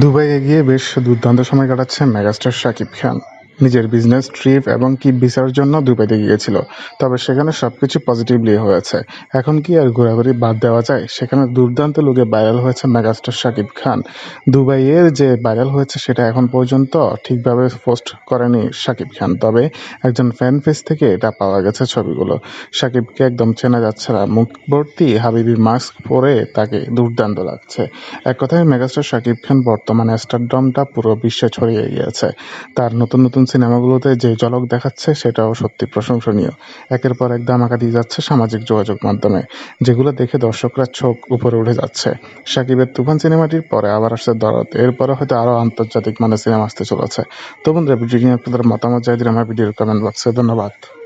দুবাইয়ে গিয়ে বেশ দুর্দান্ত সময় কাটাচ্ছেন মেগাস্টার শাকিব খান। নিজের বিজনেস ট্রিপ এবং কি ভিসার জন্য দুবাইতে গিয়েছিল। তবে সেখানে সবকিছু পজিটিভলি হয়েছে। এখন কি আর ঘোরাঘুরি বাদ দেওয়া যায়? সেখানে দুর্দান্ত লোকে ভাইরাল হয়েছে মেগাস্টার শাকিব খান। দুবাইয়ের যে ভাইরাল হয়েছে সেটা এখন পর্যন্ত ঠিকভাবে পোস্ট করেনি শাকিব খান। তবে একজন ফ্যান পেজ থেকে এটা পাওয়া গেছে ছবিগুলো। শাকিবকে একদম চেনা যাচ্ছে না। মুখ ভর্তি হাবিবি মাস্ক পরে তাকে দুর্দান্ত লাগছে। এক কথায় মেগাস্টার শাকিব খান বর্তমানে স্টারডমটা পুরো বিশ্বে ছড়িয়ে গিয়েছে। তার নতুন নতুন সিনেমাগুলোতে যে ঝলক দেখাচ্ছে, সেটাও সত্যি প্রশংসনীয়। একের পর এক ধামাকা দিয়ে যাচ্ছে সামাজিক যোগাযোগ মাধ্যমে, যেগুলো দেখে দর্শকরা চোখ উপরে উঠে যাচ্ছে। সাকিবের তুফান সিনেমাটির পরে আবার আসছে দরদ। এরপরে হয়তো আরও আন্তর্জাতিক মানের সিনেমা আসতে চলেছে। তো বন্ধুরা ভিডিও নিয়ে আপনাদের মতামত চাই আমার ভিডিওর কমেন্ট বক্সে। ধন্যবাদ।